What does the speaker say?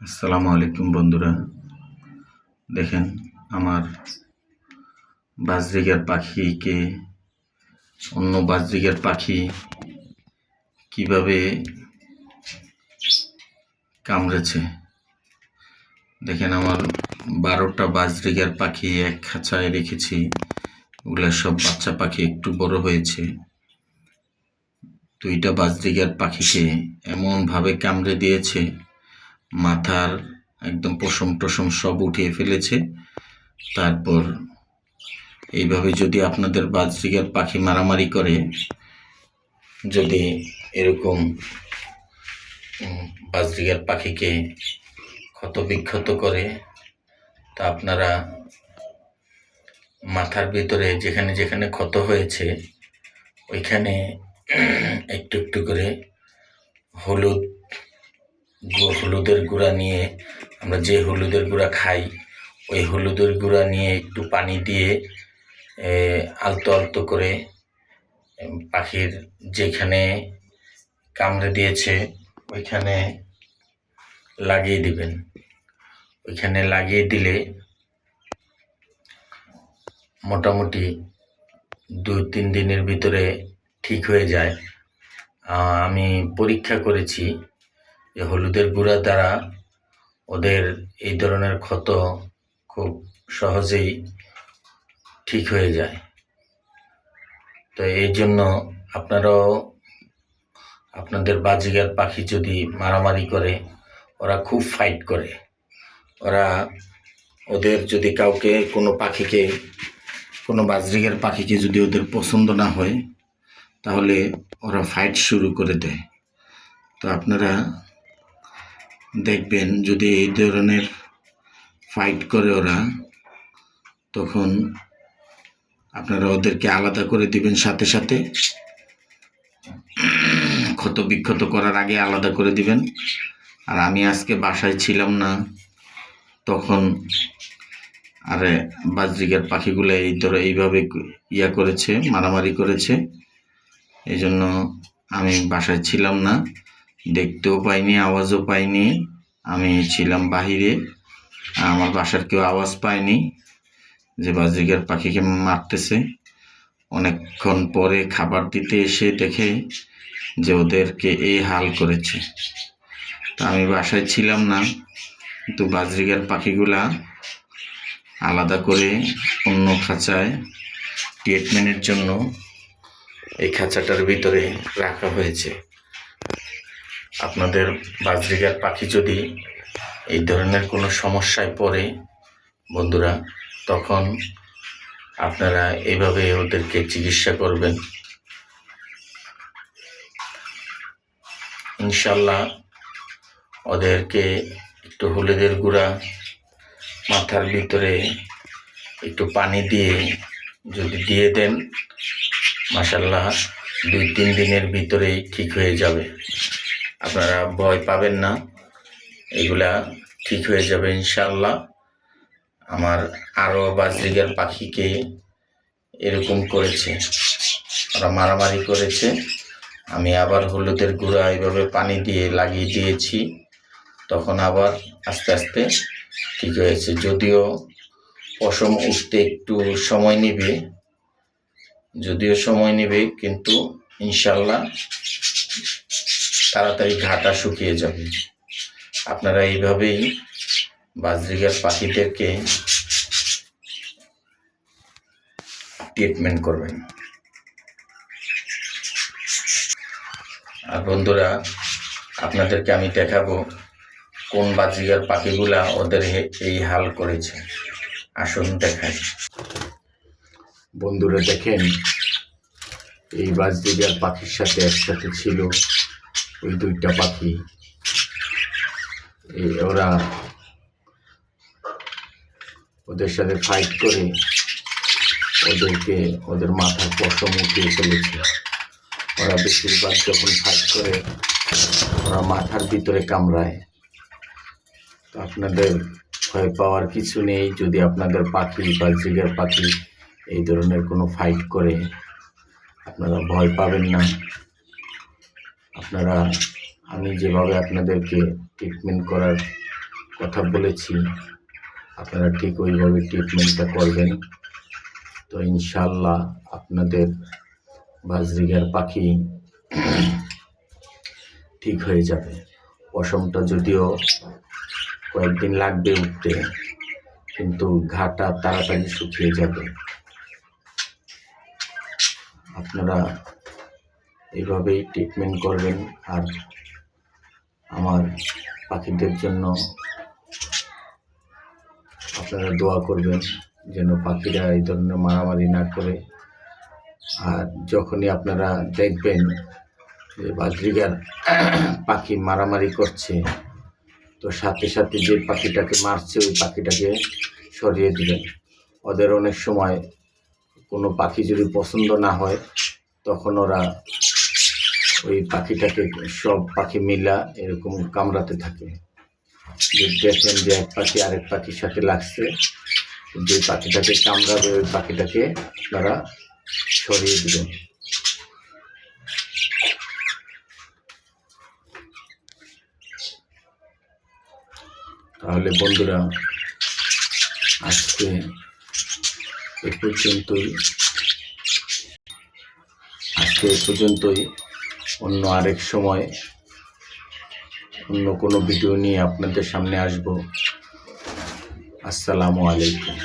আসসালামু আলাইকুম বন্ধুরা। দেখেন আমার বাজরিগার পাখিকে, অন্য বাজরিগার পাখি কীভাবে কামড়েছে। দেখেন আমার বারোটা বাজরিগার পাখি এক খাঁচায় রেখেছি, ওগুলো সব বাচ্চা পাখি একটু বড় হয়েছে। দুইটা বাজরিগার পাখিকে এমনভাবে কামড়ে দিয়েছে মাথার একদম পশম টসম সব উঠিয়ে ফেলেছে। তারপর এইভাবে যদি আপনাদের বাজরিগার পাখি মারামারি করে যদি এরকম উম, বাজরিগার পাখিকে ক্ষতবিক্ষত করে তা আপনারা মাথার ভিতরে যেখানে যেখানে ক্ষত হয়েছে ওইখানে একটু একটু করে হলুদ হলুদের গুঁড়া নিয়ে আমরা যে হলুদের গুঁড়া খাই, ওই হলুদের গুঁড়া নিয়ে একটু পানি দিয়ে আলতো আলতো করে পাখির যেখানে কামড়ে দিয়েছে, ওইখানে লাগিয়ে দিবেন। ওইখানে লাগিয়ে দিলে মোটামুটি দুই তিন দিনের ভিতরে ঠিক হয়ে যায়। আমি পরীক্ষা করেছি যে হলুদের গুঁড়া দ্বারা ওদের এই ধরনের ক্ষত খুব সহজেই ঠিক হয়ে যায়। তো এই জন্য আপনারাও আপনাদের বাজিগার পাখি যদি মারামারি করে, ওরা খুব ফাইট করে। ওরা ওদের যদি কাউকে, কোনো পাখিকে, কোনো বাজরিগার পাখিকে যদি ওদের পছন্দ না হয়, তাহলে ওরা ফাইট শুরু করে দেয়। তো আপনারা দেখবেন যদি এই ধরনের ফাইট করে ওরা, তখন আপনারা ওদেরকে আলাদা করে দিবেন সাথে সাথে। ক্ষত বিক্ষত করার আগে আলাদা করে দিবেন। আর আমি আজকে বাসায় ছিলাম না, তখন আরে বাজরিকার পাখিগুলো এই ধরো এইভাবে ইয়া করেছে, মারামারি করেছে। এই জন্য আমি বাসায় ছিলাম না। দেখতেও পাইনি, আওয়াজও পাইনি। আমি ছিলাম বাহিরে, আমার বাসার কেউ আওয়াজ পায়নি যে বাজরিকার পাখিকে মারতেছে। অনেকক্ষণ পরে খাবার দিতে এসে দেখে যে ওদেরকে এই হাল করেছে। তা আমি বাসায় ছিলাম না, কিন্তু বাজরিকার পাখিগুলা আলাদা করে অন্য খাঁচায় ট্রিটমেন্টের জন্য এই খাঁচাটার ভিতরে রাখা হয়েছে। আপনাদের বাজরিগার পাখি যদি এই ধরনের কোনো সমস্যায় পড়ে, বন্ধুরা, তখন আপনারা এইভাবে ওদেরকে চিকিৎসা করবেন। ইনশাল্লাহ ওদেরকে একটু হলুদের গুঁড়া মাথার ভিতরে একটু পানি দিয়ে যদি দিয়ে দেন মাসাল্লাহ দুই তিন দিনের ভিতরেই ঠিক হয়ে যাবে। আপনারা ভয় পাবেন না। এগুলা ঠিক হয়ে যাবে ইনশাল্লাহ আমার আরও বাজরিগার পাখিকে এরকম করেছে। ওরা মারামারি করেছে। আমি আবার হলুদের গুঁড়া এইভাবে পানি দিয়ে লাগিয়ে দিয়েছি। তখন আবার আস্তে আস্তে ঠিক হয়েছে। যদিও পশম উঠতে একটু সময় নেবে। যদিও সময় নেবে, কিন্তু ইনশাল্লাহ তাড়াতাড়ি ঘাটা শুকিয়ে যাবে। আপনারা এইভাবেই বাজরিগার পাখিদেরকে ট্রিটমেন্ট করবেন। আর বন্ধুরা, আপনাদেরকে আমি দেখাবো কোন বাজরিগার পাখিগুলা ওদের এই হাল করেছে। আসুন দেখাই। বন্ধুরা দেখেন, এই বাজদিগার পাখির সাথে একসাথে ছিল ওই দুইটা পাখি এই ওরা ওদের সাথে ফাইট করে ওদেরকে, ওদের মাথার পশম উঠিয়ে ফেলেছে। ওরা বেশিরভাগ যখন ফাইট করে, ওরা মাথার ভিতরে কামড়ায়। তো আপনাদের ভয় পাওয়ার কিছু নেই। যদি আপনাদের পাখি বা জিগের পাখি এই ধরনের কোনো ফাইট করে, আপনারা ভয় পাবেন না। আপনারা আমি যেভাবে আপনাদেরকে ট্রিটমেন্ট করার কথা বলেছি, আপনারা ঠিক ওইভাবে ট্রিটমেন্টটা করবেন। তো ইনশাল্লাহ আপনাদের বাজরিগার পাখি ঠিক হয়ে যাবে। পশমটা যদিও কয়েকদিন লাগবে উঠতে, কিন্তু ঘাটা তাড়াতাড়ি শুকিয়ে যাবে। আপনারা এইভাবেই ট্রিটমেন্ট করবেন আর আমার পাখিদের জন্য আপনারা দোয়া করবেন যেন পাখিরা এই ধরনের মারামারি না করে। আর যখনই আপনারা দেখবেন যে বাজরিগার পাখি মারামারি করছে, তো সাথে সাথে যে পাখিটাকে মারছে, ওই পাখিটাকে সরিয়ে দিবেন। ওদের অনেক সময় কোনো পাখি যদি পছন্দ না হয়, তখন ওরা ওই পাখিটাকে সব পাখি মিলা এরকম কামড়াতে থাকে। যদি দেখেন যে এক পাখি আরেক পাখির সাথে লাগছে যে পাখিটাকে কামড়াবে, ওই পাখিটাকে তারা সরিয়ে দিবেন তাহলে বন্ধুরা, আজকে এ পর্যন্তই। আজকে এ পর্যন্তই। অন্য আরেক সময় অন্য কোনো ভিডিও নিয়ে আপনাদের সামনে আসব। আসসালামু আলাইকুম।